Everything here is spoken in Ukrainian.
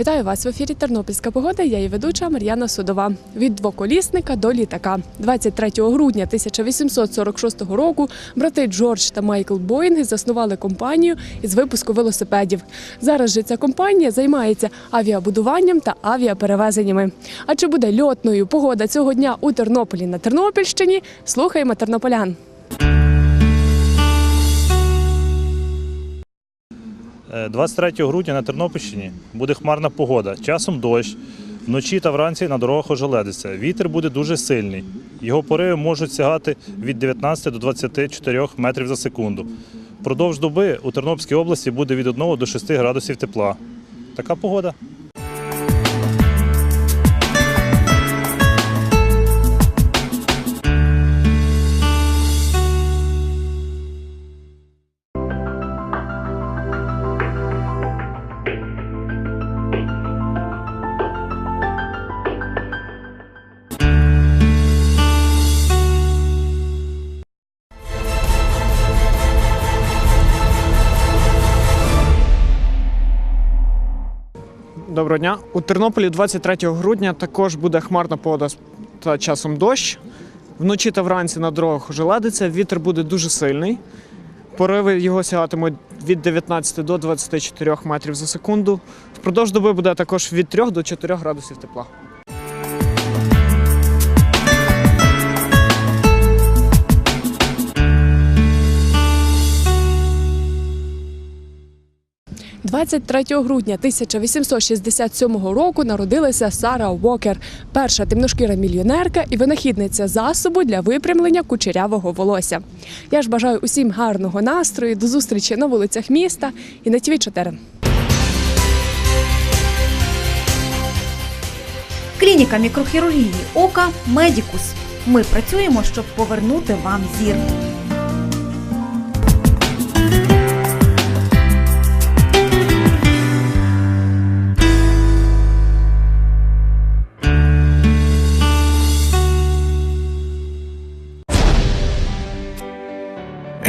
Вітаю вас в ефірі Тернопільська погода. Я її ведуча Мар'яна Судова. Від двоколісника до літака. 23 грудня 1846 року брати Джордж та Майкл Боїнги заснували компанію із випуску велосипедів. Зараз же ця компанія займається авіабудуванням та авіаперевезеннями. А чи буде льотною погода цього дня у Тернополі на Тернопільщині? Слухаємо тернополян. 23 грудня на Тернопільщині буде хмарна погода, часом дощ. Вночі та вранці на дорогах ожеледиться. Вітер буде дуже сильний. Його пориви можуть сягати від 19 до 24 метрів за секунду. Продовж доби у Тернопільській області буде від 1 до 6 градусів тепла. Така погода. Доброго дня. У Тернополі 23 грудня також буде хмарна погода та часом дощ. Вночі та вранці на дорогах ожеледиться, вітер буде дуже сильний. Пориви його сягатимуть від 19 до 24 метрів за секунду. Впродовж доби буде також від 3 до 4 градусів тепла. – 23 грудня 1867 року народилася Сара Уокер, перша темношкіра мільйонерка і винахідниця засобу для випрямлення кучерявого волосся. Я ж бажаю усім гарного настрою, до зустрічі на вулицях міста і на ТВ 4 Клініка мікрохірургії ока Медікус. Ми працюємо, щоб повернути вам зір.